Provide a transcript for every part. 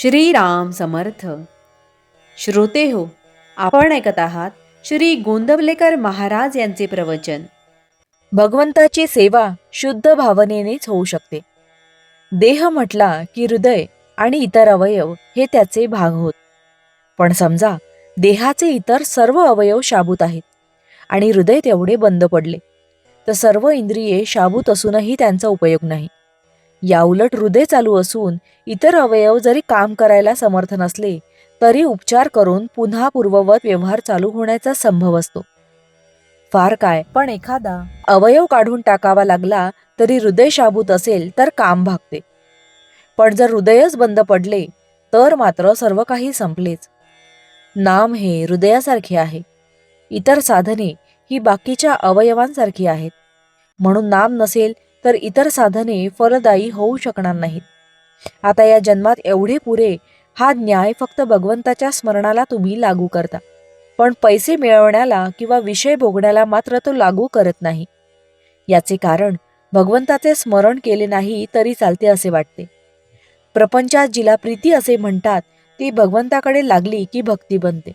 श्रीराम समर्थ. श्रोते हो आपण ऐकत आहात श्री गोंदवलेकर महाराज यांचे प्रवचन. भगवंताची सेवा शुद्ध भावनेनेच होऊ शकते. देह म्हटला की हृदय आणि इतर अवयव हे त्याचे भाग होत. पण समजा देहाचे इतर सर्व अवयव शाबूत आहेत आणि हृदय तेवढे बंद पडले तर सर्व इंद्रिये शाबूत असूनही त्यांचा उपयोग नाही. याउलट हृदय चालू असून इतर अवयव जरी काम करायला समर्थ नसले तरी उपचार करून पुन्हा पूर्ववत व्यवहार चालू होण्याचा संभव असतो. फार काय? पण एखादा अवयव काढून टाकावा लागला तरी हृदय शाबूत असेल तर काम भागते. पण जर हृदयच बंद पडले तर मात्र सर्व काही संपलेच. नाम हे हृदयासारखे आहे. इतर साधने ही बाकीच्या अवयवांसारखी आहेत. म्हणून नाम नसेल तर इतर साधने फलदायी होऊ शकणार नाहीत. आता या जन्मात एवढे पुरे हा न्याय फक्त भगवंताच्या स्मरणाला तुम्ही लागू करता. पण पैसे मिळवण्याला किंवा विषय भोगण्याला मात्र तो लागू करत नाही. याचे कारण भगवंताचे स्मरण केले नाही तरी चालते असे वाटते. प्रपंचात जिला प्रीती असे म्हणतात ती भगवंताकडे लागली की भक्ती बनते.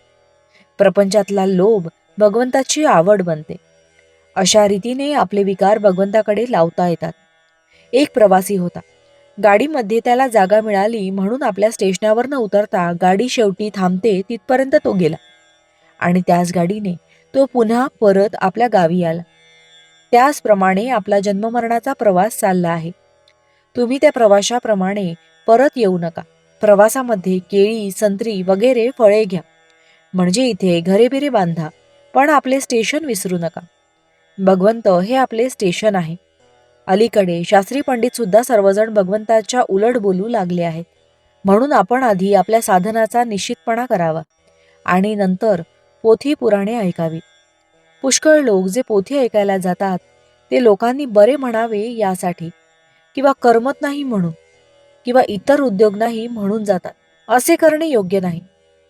प्रपंचातला लोभ भगवंताची आवड बनते. अशा रीतीने आपले विकार भगवंताकडे लावता येतात. एक प्रवासी होता. गाडीमध्ये त्याला जागा मिळाली म्हणून आपल्या स्टेशनावर न उतरता गाडी शेवटी थांबते तिथपर्यंत तो गेला. आणि त्याच गाडीने तो पुन्हा परत आपल्या गावी आला. त्याचप्रमाणे आपला जन्ममरणाचा प्रवास चालला आहे. तुम्ही त्या प्रवाशाप्रमाणे परत येऊ नका. प्रवासामध्ये केळी संत्री वगैरे फळे घ्या. म्हणजे इथे घरेबिरे बांधा पण आपले स्टेशन विसरू नका. भगवंत हे आपले स्टेशन आहे. अलीकडे शास्त्री पंडितसुद्धा सर्वजण भगवंताच्या उलट बोलू लागले आहेत. म्हणून आपण आधी आपल्या साधनाचा निश्चितपणा करावा. आणि नंतर पोथी पुराणे ऐकावी. पुष्कळ लोक जे पोथी ऐकायला जातात ते लोकांनी बरे म्हणावे यासाठी. किंवा करमत नाही म्हणून किंवा इतर उद्योग नाही म्हणून जातात. असे करणे योग्य नाही.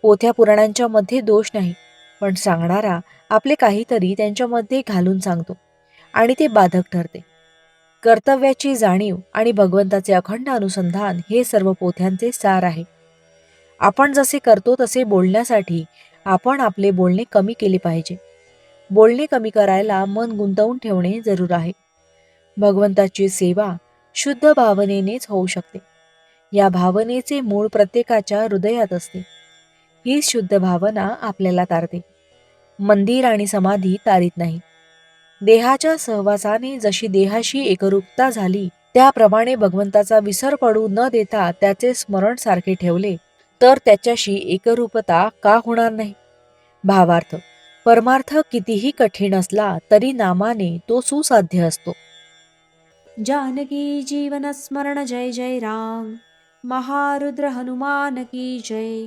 पोथ्या पुराणांच्या मध्ये दोष नाही. पण सांगणारा आपले काहीतरी त्यांच्यामध्ये घालून सांगतो. आणि ते बाधक ठरते. कर्तव्याची जाणीव आणि भगवंताचे अखंड अनुसंधान हे सर्व पोथ्यांचे सार आहे. आपण जसे करतो तसे बोलण्यासाठी आपण आपले बोलणे कमी केले पाहिजे. बोलणे कमी करायला मन गुंतवून ठेवणे जरूर आहे. भगवंताची सेवा शुद्ध भावनेनेच होऊ शकते. या भावनेचे मूळ प्रत्येकाच्या हृदयात असते. ही शुद्ध भावना आपल्याला तारते. मंदिर आणि समाधी तारीत नाही. देहाच्या सहवासाने जशी देहाशी एकरूपता झाली त्याप्रमाणे भगवंताचा विसर पडू न देता त्याचे स्मरण सारखे ठेवले तर त्याच्याशी एकरूपता का होणार नाही? भावार्थ परमार्थ कितीही कठीण असला तरी नामाने तो सुसाध्य असतो. जानकी जीवन स्मरण जय जय राम. महारुद्र हनुमान की जय.